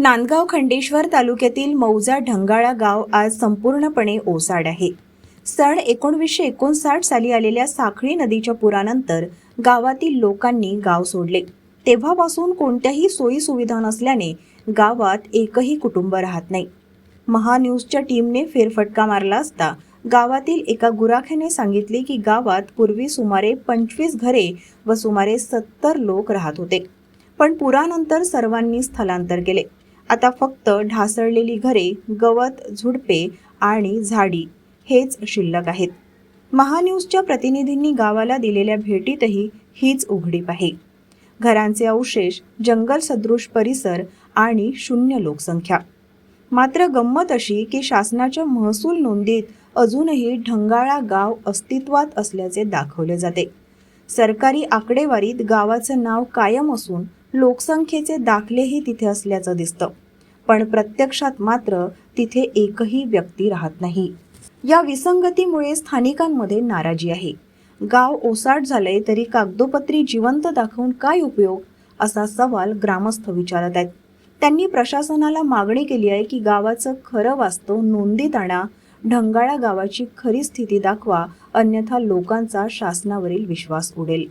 नांदगाव खंडेश्वर तालुक्यातील मौजा ढंगाळा गाव आज संपूर्णपणे ओसाड आहे. सण एकोणवीसशे एकोणसाठ साली आलेल्या साखळी नदीच्या पुरानंतर गावातील लोकांनी गाव सोडले. तेव्हापासून कोणत्याही सोयी सुविधा नसल्याने गावात एकही कुटुंब राहत नाही. महान्यूजच्या टीमने फेरफटका मारला असता गावातील एका गुराख्याने सांगितले की गावात पूर्वी सुमारे पंचवीस घरे व सुमारे सत्तर लोक राहत होते. पण पुरानंतर सर्वांनी स्थलांतर केले. आता फक्त ढासळलेली घरे गवत झुडपे आणि झाडी हेच शिल्लक आहेत. महान्यूजच्या प्रतिनिधींनी गावाला दिलेल्या भेटीतही हीच उघडीप आहे. घरांचे अवशेष जंगल सदृश परिसर आणि शून्य लोकसंख्या. मात्र गंमत अशी की शासनाच्या महसूल नोंदीत अजूनही ढंगाळा गाव अस्तित्वात असल्याचे दाखवले जाते. सरकारी आकडेवारीत गावाचं नाव कायम असून लोकसंख्येचे दाखलेही तिथे असल्याचं दिसतं. पण प्रत्यक्षात मात्र तिथे एकही व्यक्ती राहत नाही. या विसंगतीमुळे स्थानिकांमध्ये नाराजी आहे. गाव ओसाट झालंय तरी कागदोपत्री जिवंत दाखवून काय उपयोग? असा सवाल ग्रामस्थ विचारत आहेत. त्यांनी प्रशासनाला मागणी केली आहे की गावाचं खरं वास्तव नोंदीत आणा ढंगाळा गावाची खरी स्थिती दाखवा अन्यथा लोकांचा शासनावरील विश्वास उडेल.